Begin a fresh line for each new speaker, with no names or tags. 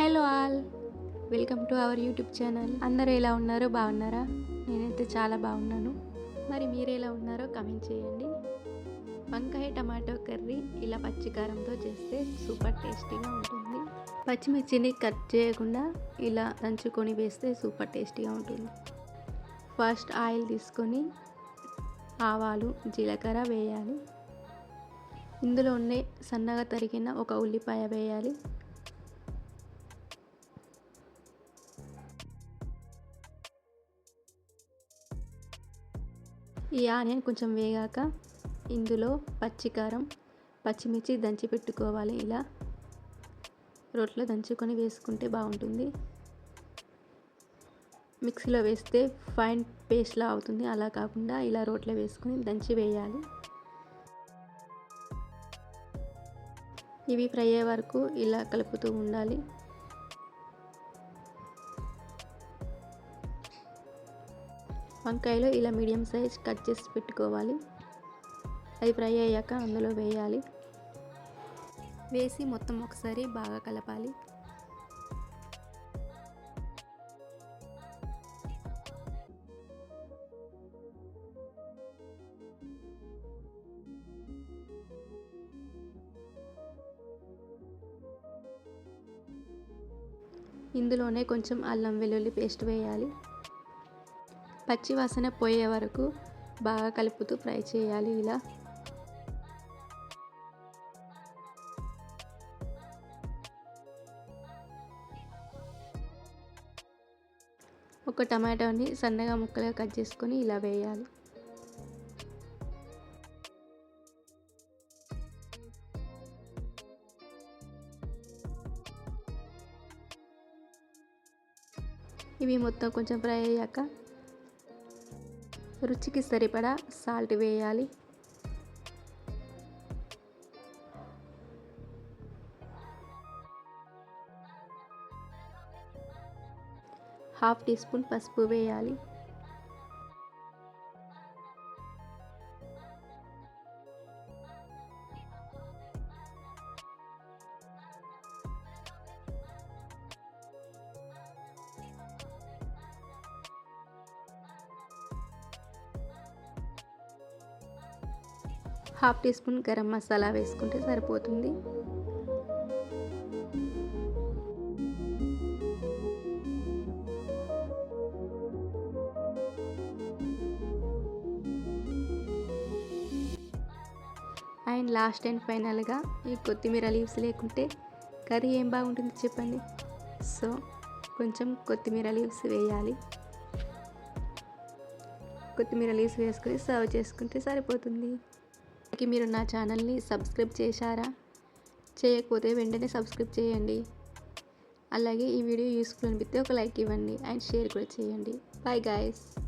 Hello all. Welcome to our YouTube channel. అందరూ ఎలా ఉన్నారో? బాగున్నారా? నేనైతే చాలా బాగున్నాను. మరి మీరు ఎలా ఉన్నారో కమెంట్ చేయండి. వంకాయ టమాటో కర్రీ ఇలా పచ్చికారంతో చేస్తే సూపర్ టేస్టీగా ఉంటుంది. పచ్చిమిర్చిని కట్ చేయకుండా ఇలా దంచుకొని వేస్తే సూపర్ టేస్టీగా ఉంటుంది. ఫస్ట్ ఆయిల్ తీసుకొని ఆవాలు జీలకర్ర వేయాలి. ఇందులోనే సన్నగా తరిగిన ఒక ఉల్లిపాయ వేయాలి. ఈ ఆనియన్ కొంచెం వేగాక ఇందులో పచ్చికారం పచ్చిమిర్చి దంచి పెట్టుకోవాలి ఇలా. రోట్లో దంచుకొని వేసుకుంటే బాగుంటుంది. మిక్సీలో వేస్తే ఫైన్ పేస్ట్లా అవుతుంది. అలా కాకుండా ఇలా రోట్లో వేసుకొని దంచి వేయాలి. ఇవి ఫ్రై అయ్యే వరకు ఇలా కలుపుతూ ఉండాలి. వంకాయలు ఇలా మీడియం సైజ్ కట్ చేసి పెట్టుకోవాలి. అది ఫ్రై అయ్యాక అందులో వేయాలి. వేసి మొత్తం ఒకసారి బాగా కలపాలి. ఇందులోనే కొంచెం అల్లం వెల్లుల్లి పేస్ట్ వేయాలి. పచ్చి వాసన పోయే వరకు బాగా కలుపుతూ ఫ్రై చేయాలి ఇలా. ఒక టమాటోని సన్నగా ముక్కలుగా కట్ చేసుకొని ఇలా వేయాలి. ఇవి మొత్తం కొంచెం ఫ్రై అయ్యాక రుచికి సరిపడా సాల్ట్ వేయాలి. హాఫ్ టీ స్పూన్ పసుపు వేయాలి. Half teaspoon garam masala వేసుకుంటే సరిపోతుంది. అండ్ లాస్ట్ అండ్ ఫైనల్గా ఈ కొత్తిమీర లీవ్స్ లేకుంటే కర్రీ ఏం బాగుంటుంది చెప్పండి. సో కొంచెం కొత్తిమీర లీవ్స్ వేయాలి. కొత్తిమీర లీవ్స్ వేసుకుని సర్వ్ చేసుకుంటే సరిపోతుంది. మీరు నా ఛానల్ని సబ్స్క్రైబ్ చేశారా? చేయకపోతే వెంటనే సబ్స్క్రైబ్ చేయండి. అలాగే ఈ వీడియో యూస్ఫుల్ అనిపిస్తే ఒక లైక్ ఇవ్వండి అండ్ షేర్ కూడా చేయండి. Bye guys.